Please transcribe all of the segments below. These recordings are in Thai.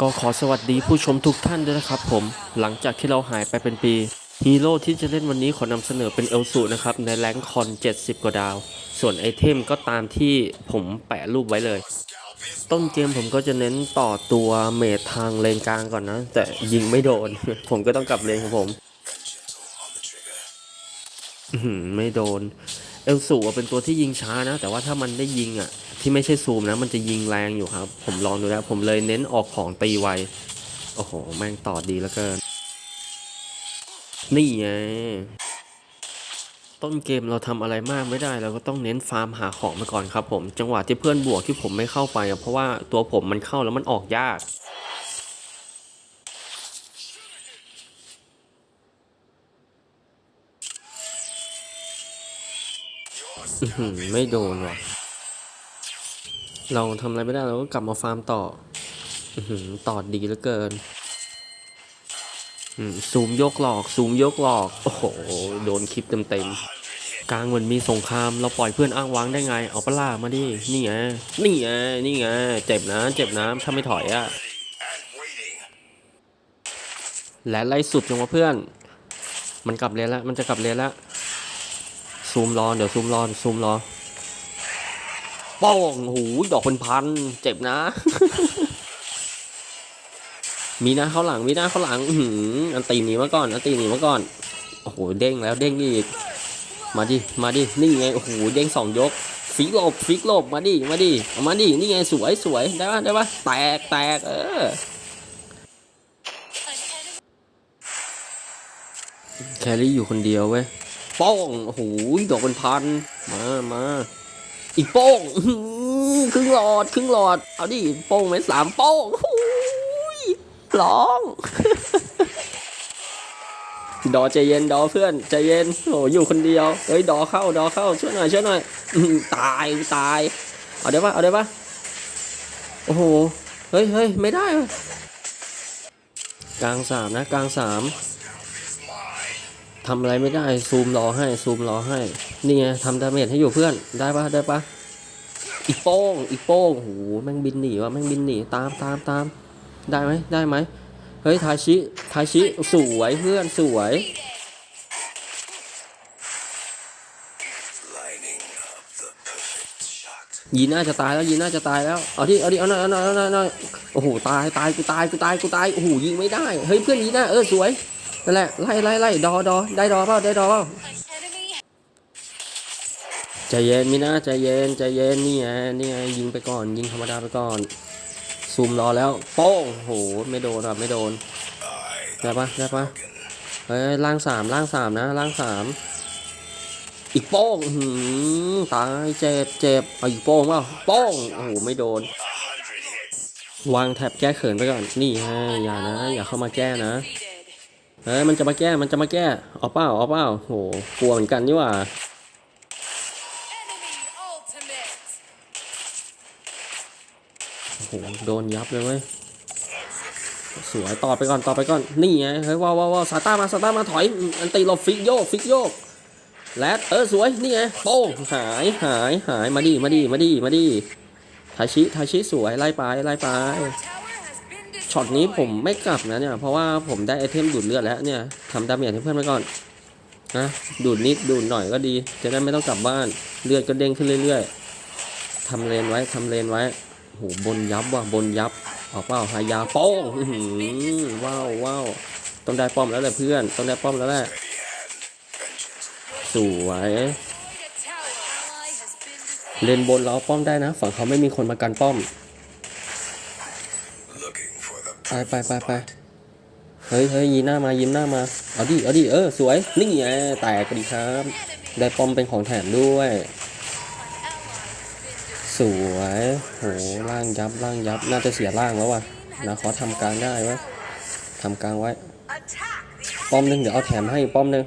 ก็ขอสวัสดีผู้ชมทุกท่านด้วยนะครับผม หลังจากที่เราหายไปเป็นปี ฮีโร่ที่จะเล่นวันนี้ขอนำเสนอเป็นเอลสูนะครับ ในแรงค์คอน 70 กว่าดาว ส่วนไอเทมก็ตามที่ผมแปะรูปไว้เลย ต้นเกมผมก็จะเน้นต่อตัวเมททางเลนกลางก่อนนะ แต่ยิงไม่โดน ผมก็ต้องกลับเลนของผมไม่โดน เอลสูเป็นตัวที่ยิงช้านะ แต่ว่าถ้ามันได้ยิงอะ ที่ไม่ใช่ซูมนะ มันจะยิงแรงอยู่ครับ ผมลองดูแล้วผมเลยเน้นออกของตีไว โอ้โห แม่งต่อดีแล้วเกิน นี่ไง ต้นเกมเราทำอะไรมากไม่ได้ เราก็ต้องเน้นฟาร์มหาของไปก่อนครับผม จังหวะที่เพื่อนบวกที่ผมไม่เข้าไปเพราะว่าตัวผมมันเข้าแล้วมันออกยาก อื้อหือ ไม่โดนว่ะ เราทำอะไรไม่ได้เราก็กลับมาฟาร์มต่ออืต่อดีเหลือเกินซูมยกหลอก ซูมยกหลอก โอ้โห โดนคลิปเต็มๆ กลางมันมีสงคราม เราปล่อยเพื่อนอ้างว้างได้ไง เอาปะล่ามาดิ นี่ไง นี่ไง นี่ไง เจ็บนะ เจ็บนะ ถ้าไม่ถอยอะและไล่สุดจังวะเพื่อน มันกลับเลนแล้ว มันจะกลับเลนแล้ว ซูมรอเดี๋ยวซูมรอซูมรอป้องหูยดอกเป็นพันเจ็บนะ มีหน้าเข้าหลังมีหน้าเข้าหลังอื้อหืออันตีหนีมาก่อนอันตีหนีมาก่อนโอ้โหเด้งแล้วเด้งอีกมาดิมาดินี่ไงโอ้โหเด้งสองยกฟิกโลบฟิกโลบมาดิมาดิเอามาดินี่ไงสวยสวยได้ปะได้ปะแตกแตกเออแครี่อยู่คนเดียวเว้ย ป้องโอ้โหดอกเป็นพันมามาอีกโป้งอื้อหือครึ่งหลอดครึ่งหลอด เอาดิโป้งไหมสามโป้งโอ้ยร้อง ดอใจเย็นดอเพื่อนใจเย็นโอ้อยู่คนเดียวเฮ้ยดอเข้าดอเข้าช่วยหน่อยช่วยหน่อยตายตาย เอาได้ปะเอาได้ปะโอ้โหเฮ้ยเฮ้ยไม่ได้กลางสามนะกลางสาม ทำอะไรไม่ได้ซูมรอให้ซูมรอให้ นี่ไงทำดาเมจให้อยู่เพื่อนได้ปะได้ปะอีโป้งอีโป้งโหแม่งบินหนีวะแม่งบินหนีตามตามตามได้ไหมได้ไหมเฮ้ยทาชิทาชิสวยเพื่อนสวยยีน่าจะตายแล้วยีน่าจะตายแล้วเอาที่เอาดิเอาหน่เอาหน่อยเอาหน่อยเอาหน่อยโอ้โหตายตายกูตายกูตายกูตายโอ้โหยิงไม่ได้เฮ้ยเพื่อนยีน่าเออสวย นั่นแหละไล่ไล่ไล่ดอดอได้ดอเปล่าได้ดอเปล่าใจเย็นมินะใจเย็นใจเย็นนี่ไงนี่ไงยิงไปก่อน ยิงธรรมดาไปก่อนซูมรอแล้วโป้งโหไม่โดนอะไม่โดนได้ปะได้ปะเฮ้ยล่างสามล่างสามนะล่างสามอีกโป้งอื้อหือตายเจ็บเจ็บเอาอีกโป้งเปล่าโป้งโอ้โหไม่โดน วางแท็บแก้เขินไปก่อนนี่ฮะอย่านะ อย่าเข้ามาแก้นะ เฮ้ยมันจะมาแก้มันจะมาแก้เอาเปล่าเอาเปล่าโหกลัวเหมือนกันนี่หว่าโอ้โหโดนยับเลยเว้ยสวยต่อไปก่อนต่อไปก่อนนี่ไงเฮ้ยว้าวว้าวว้าวซาต้ามาซาต้ามาถอยอืมอันตีหลบฟิกโยกฟิกโยกแลดเออสวยนี่ไงโป้งหายหายหายมาดิมาดิมาดิมาดิทาชิทาชิสวยไล่ไปไล่ไป ช็อตนี้ผมไม่กลับนะเนี่ย เพราะว่าผมได้ไอเทมดูดเลือดแล้วเนี่ยทำดาเมจให้เพื่อนไปก่อนนะดูดนิดดูดหน่อยก็ดี จะได้ไม่ต้องกลับบ้านเลือดก็เด้งขึ้นเรื่อยๆทำเลนไว้ทำเลนไว้โหบนยับว่ะบนยับออกเปล่าหายาโป้งอื้อหือว้าวว้าวต้องได้ป้อมแล้วแหละเพื่อนต้องได้ป้อมแล้วแหละสวยเลนบนเราเอาป้อมได้นะ ฝั่งเขาไม่มีคนมากันป้อม ไปไปไปไปเฮ้ยเฮ้ยยีหน้ามายิ้มหน้ามา เอาดิ เอาดิ เออ สวย นี่ไงแตกไปดีครับ ได้ปอมเป็นของแถมด้วย สวย โห ล่างยับ ล่างยับ น่าจะเสียล่างแล้วว่ะ นะขอทำกลางได้ไว้ยทำกลางไว้ ป้อมหนึงเดี๋ยวเอาแถมให้ป้อมหนึง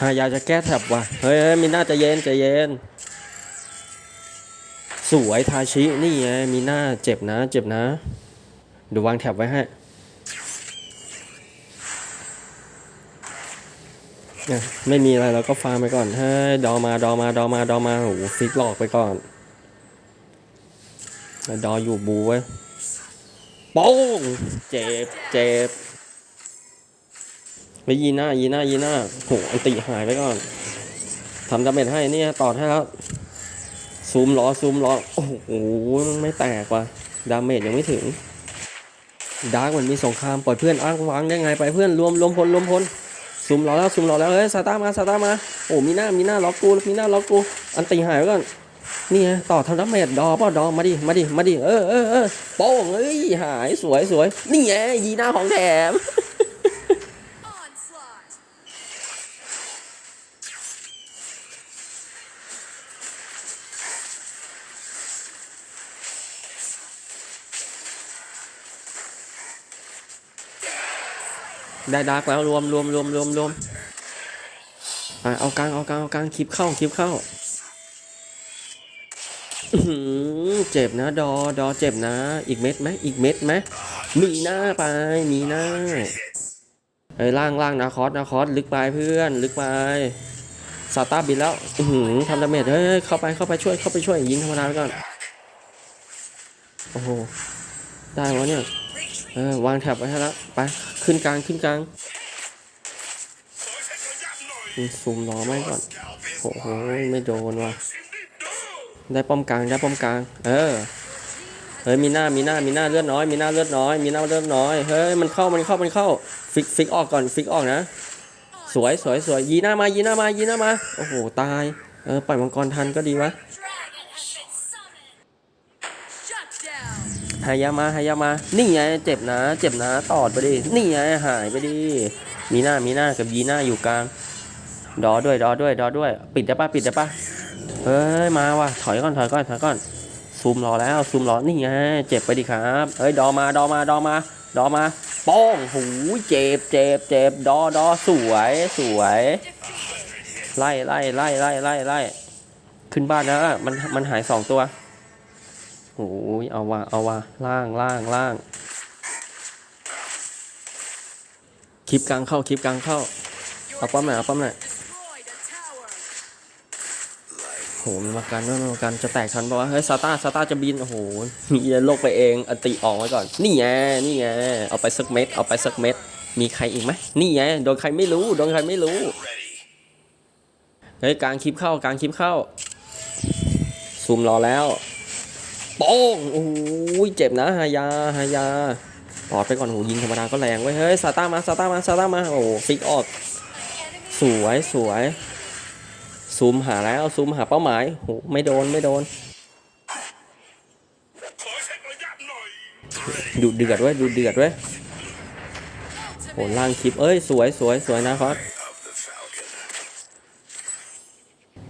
หายาจะแก้แถบว่ะ เฮ้ยมีน่าจะเย็นจะเย็น สวยทาชิ นี่ไงมีหน้าเจ็บนะ เจ็บนะเดี๋ยววางแถบไว้ให้ไม่มีอะไรเราก็ฟาร์มไปก่อนเฮ้ยดอมาดอมาดอมาดอมาโอ้โหฟิกหลอกไปก่อนดออยู่บูไว้โป้งเจ็บเจ็บ ไปยีหน้ายีหน้ายีหน้าโหอันติหายไปก่อนทำดาเมจให้เนี่ยต่อให้แล้วซูมล้อซูมล้อโอ้โหมันไม่แตกว่ะดาเมจยังไม่ถึงดาร์กมันมีสงครามปล่อยเพื่อนอ้างวางได้ไงไปเพื่อนรวมรวมพลรวมพลซุมรอแล้วซุมรอแล้วเฮ้ยซาต้ามาซาต้ามาโอ้มีหน้ามีหน้าล็อกกูมีหน้าล็อกกูอันตีหายไปก่อนนี่ไงต่อทำน้ำเมดดอเปล่าดอมาดิมาดิมาดิเออเออเออโป้งเอ้ยหายสวยสวยนี่ไงยีหน้าของแถม ได้ดาร์กแล้วรวมรวมรวมรวมรวมอะเอากลางเอากลางเอากลางคลิปเข้าคลิปเข้าเจ็บนะดอดอเจ็บนะ อีกเม็ดไหมอีกเม็ดไหมมีหน้าไปมีหน้าเอ้ยล่างล่างนะคอสนะคอสลึกไปเพื่อนลึกไปซาต้าบินแล้วอืทำดาเมจเฮ้ยเข้าไปเข้าไปช่วยเข้าไปช่วยยิงธรรมดาไปก่อนโอ้โหได้วะเนี่ย เออวางแถบไว้ให้แล้วไปขึ้นกลางขึ้นกลางซูมล้อไม่ก่อนโอ้โหไม่โดนว่ะได้ป้อมกลางได้ป้อมกลาง เออเฮ้ยมีหน้ามีหน้ามีหน้าเลือดน้อยมีหน้าเลือดน้อยมีหน้าเลือดน้อยเฮ้ยมันเข้ามันเข้ามันเข้าฟิกฟิกออกก่อนฟิกออกนะ สวยสวยสวยยีหน้ามายีหน้ามายีหน้ามาโอ้โหตายเออปล่อยมังกรทันก็ดีวะ หายามาหายามา นี่ไงเจ็บนะ เจ็บนะ ตอดไปดิ นี่ไงหายไปดิ มีหน้ามีหน้ากับยีหน้าอยู่กลาง ดอด้วยดอด้วยดอด้วย ปิดได้ปะปิดได้ปะเฮ้ยมาว่ะถอยก่อนถอยก่อนถอยก่อนซูมรอแล้วซูมรอนี่ไงเจ็บไปดิครับเฮ้ยดอมาดอมาดอมาดอมาป้องหูเจ็บเจ็บเจ็บดอดอสวยสวยไล่ไล่ไล่ไล่ไล่ไล่ขึ้นบ้านแล้วอะมันมันหายสองตัว โอ้ยเอาว่ะเอาว่ะล่างล่างล่าง คลิปกลางเข้าคลิปกลางเข้า เอาป้อมหน่อยเอาป้อมหน่อยโหมันมากันด้วยมันมากันจะแตกทันปะวะเฮ้ยซาต้าซาต้าจะบินโอ้โหมีโลกไปเองอติออกไว้ก่อน นี่ไงนี่ไงเอาไปสักเม็ดเอาไปสักเม็ดมีใครอีกไหมนี่ไงโดนใครไม่รู้โดนใครไม่รู้เฮ้ยกลางคลิปเข้ากลางคลิปเข้าซูมรอแล้ว ป้งโอ้โหเจ็บนะฮายาฮายาปอดไปก่อนโหยิงธรรมดาก็แรงเว้ยเฮ้ยซาต้ามาซาต้ามาซาต้ามาโอ้ฟิกออก สวยสวยซูมหาแล้วซูมหาเป้าหมายโหไม่โดนไม่โดนอเช็คระยะหน่อยดูเดือดไว้ยดูเดือดไว้ยโหล่างคลิปเอ้ยสวยสวยสวยนะคอส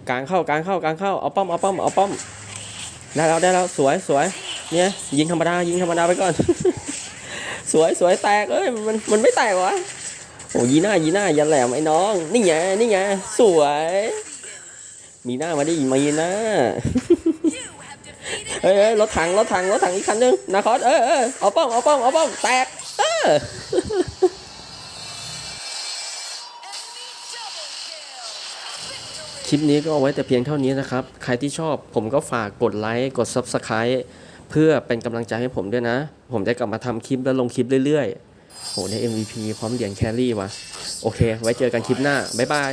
กลางเข้ากลางเข้ากลางเข้าเอาป้อมเอาป้อมเอาป้อม ได้แล้วได้แล้วสวยสวยเนี่ยยิงธรรมดายิงธรรมดาไปก่อน สวยสวยแตกเอ้ยมันมันไม่แตกวะโอ้ยีหน้ายีหน้าย่าแหลมไอ้น้อง นี่ไงนี่ไงสวย มีหน้ามาดิมายีหน้าเฮ้ยเฮ้ยรถถังรถถังรถถังอีกคันนึงนาคอสเออเออเอาป้อมเอาป้อมเอาป้อมแตกเออ คลิปนี้ก็เอาไว้แต่เพียงเท่านี้นะครับ ใครที่ชอบผมก็ฝากกดไลค์ กด Subscribe เพื่อเป็นกำลังใจให้ผมด้วยนะ ผมจะกลับมาทำคลิปและลงคลิปเรื่อยๆโหได้ MVP พร้อมเหรียญแครี่วะโอเค ไว้เจอกันคลิปหน้า บ๊ายบาย